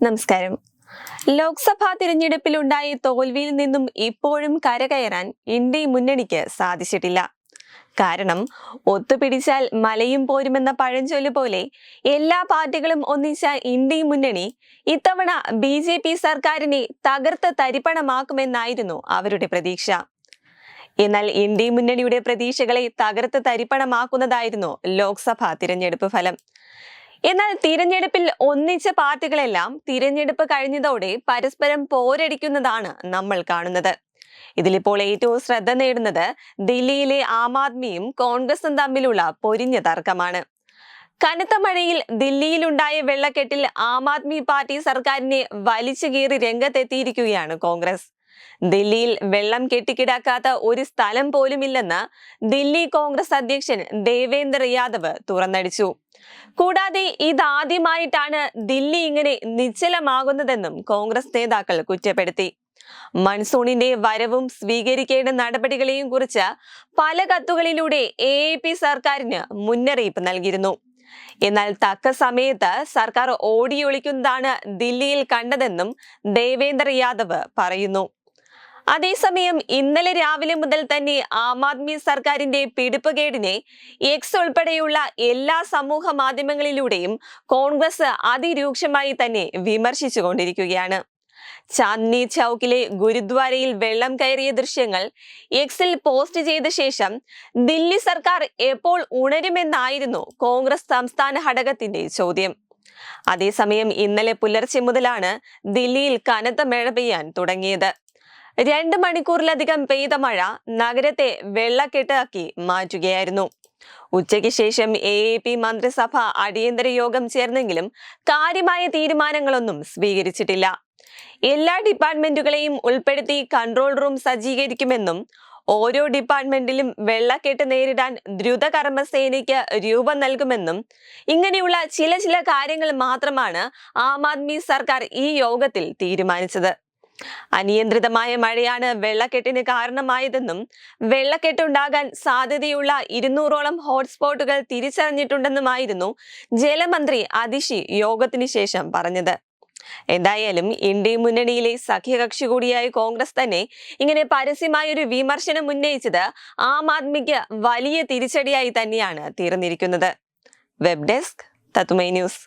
നമസ്കാരം. ലോക്സഭാ തിരഞ്ഞെടുപ്പിൽ തിരഞ്ഞെടുപ്പിലുണ്ടായ തോൽവിയിൽ നിന്നും ഇപ്പോഴും കരകയറാൻ ഇന്ത്യ മുന്നണിക്ക് സാധിച്ചിട്ടില്ല. കാരണം ഒത്തുപിടിച്ചാൽ മലയും പോരുമെന്ന പഴഞ്ചൊല്ല് പോലെ എല്ലാ പാർട്ടികളും ഒന്നിച്ച ഇന്ത്യ മുന്നണി ഇത്തവണ ബി ജെ പി സർക്കാരിനെ തകർത്ത് തരിപ്പണമാക്കുമെന്നായിരുന്നു അവരുടെ പ്രതീക്ഷ. എന്നാൽ ഇന്ത്യ മുന്നണിയുടെ പ്രതീക്ഷകളെ തകർത്ത് തരിപ്പണമാക്കുന്നതായിരുന്നു ലോക്സഭാ തിരഞ്ഞെടുപ്പ് ഫലം. എന്നാൽ തിരഞ്ഞെടുപ്പിൽ ഒന്നിച്ച പാർട്ടികളെല്ലാം തിരഞ്ഞെടുപ്പ് കഴിഞ്ഞതോടെ പരസ്പരം പോരടിക്കുന്നതാണ് നമ്മൾ കാണുന്നത്. ഇതിലിപ്പോൾ ഏറ്റവും ശ്രദ്ധ നേടുന്നത് ദില്ലിയിലെ ആം ആദ്മിയും കോൺഗ്രസും തമ്മിലുള്ള പൊരിഞ്ഞ തർക്കമാണ്. കനത്ത മഴയിൽ ദില്ലിയിലുണ്ടായ വെള്ളക്കെട്ടിൽ ആം ആദ്മി പാർട്ടി സർക്കാരിനെ വലിച്ചു കീറി രംഗത്തെത്തിയിരിക്കുകയാണ് കോൺഗ്രസ്. ദില്ലിയിൽ വെള്ളം കെട്ടിക്കിടാക്കാത്ത ഒരു സ്ഥലം പോലുമില്ലെന്ന് ദില്ലി കോൺഗ്രസ് അധ്യക്ഷൻ ദേവേന്ദ്ര യാദവ് തുറന്നടിച്ചു. കൂടാതെ ഇതാദ്യമായിട്ടാണ് ദില്ലി ഇങ്ങനെ നിശ്ചലമാകുന്നതെന്നും കോൺഗ്രസ് നേതാക്കൾ കുറ്റപ്പെടുത്തി. മൺസൂണിന്റെ വരവും സ്വീകരിക്കേണ്ട നടപടികളെയും കുറിച്ച് പല കത്തുകളിലൂടെ എ പി സർക്കാരിന് മുന്നറിയിപ്പ് നൽകിയിരുന്നു. എന്നാൽ തക്ക സമയത്ത് സർക്കാർ ഓടിയൊളിക്കുന്നതാണ് ദില്ലിയിൽ കണ്ടതെന്നും ദേവേന്ദ്ര യാദവ് പറയുന്നു. അതേസമയം ഇന്നലെ രാവിലെ മുതൽ തന്നെ ആം ആദ്മി സർക്കാരിന്റെ പിടിപ്പുകേടിനെ എക്സ് ഉൾപ്പെടെയുള്ള എല്ലാ സമൂഹ മാധ്യമങ്ങളിലൂടെയും കോൺഗ്രസ് അതിരൂക്ഷമായി തന്നെ വിമർശിച്ചുകൊണ്ടിരിക്കുകയാണ്. ചാന്ദ്നി ചൌക്കിലെ ഗുരുദ്വാരയിൽ വെള്ളം കയറിയ ദൃശ്യങ്ങൾ എക്സിൽ പോസ്റ്റ് ചെയ്ത ശേഷം ദില്ലി സർക്കാർ എപ്പോൾ ഉണരുമെന്നായിരുന്നു കോൺഗ്രസ് സംസ്ഥാന ഘടകത്തിന്റെ ചോദ്യം. അതേസമയം ഇന്നലെ പുലർച്ചെ മുതലാണ് ദില്ലിയിൽ കനത്ത മഴ പെയ്യാൻ തുടങ്ങിയത്. രണ്ട് മണിക്കൂറിലധികം പെയ്ത മഴ നഗരത്തെ വെള്ളക്കെട്ടാക്കി മാറ്റുകയായിരുന്നു. ഉച്ചയ്ക്ക് ശേഷം എ എ പി മന്ത്രിസഭ അടിയന്തര യോഗം ചേർന്നെങ്കിലും കാര്യമായ തീരുമാനങ്ങളൊന്നും സ്വീകരിച്ചിട്ടില്ല. എല്ലാ ഡിപ്പാർട്ട്മെന്റുകളെയും ഉൾപ്പെടുത്തി കൺട്രോൾ റൂം സജ്ജീകരിക്കുമെന്നും ഓരോ ഡിപ്പാർട്ട്മെന്റിലും വെള്ളക്കെട്ട് നേരിടാൻ ദ്രുതകർമ്മസേനയ്ക്ക് രൂപം നൽകുമെന്നും ഇങ്ങനെയുള്ള ചില ചില കാര്യങ്ങൾ മാത്രമാണ് ആം ആദ്മി സർക്കാർ ഈ യോഗത്തിൽ തീരുമാനിച്ചത്. അനിയന്ത്രിതമായ മഴയാണ് വെള്ളക്കെട്ടിന് കാരണമായതെന്നും വെള്ളക്കെട്ടുണ്ടാകാൻ സാധ്യതയുള്ള ഇരുന്നൂറോളം ഹോട്ട്സ്പോട്ടുകൾ തിരിച്ചറിഞ്ഞിട്ടുണ്ടെന്നുമായിരുന്നു ജലമന്ത്രി അതിഷി യോഗത്തിന് ശേഷം പറഞ്ഞത്. എന്തായാലും ഇന്ത്യ മുന്നണിയിലെ സഖ്യകക്ഷി കൂടിയായ കോൺഗ്രസ് തന്നെ ഇങ്ങനെ പരസ്യമായൊരു വിമർശനം ഉന്നയിച്ചത് ആം ആദ്മിക്ക് വലിയ തിരിച്ചടിയായി തന്നെയാണ് തീർന്നിരിക്കുന്നത്. വെബ് ഡെസ്ക് തത്തുമൈ news.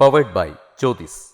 Powered by Jyothis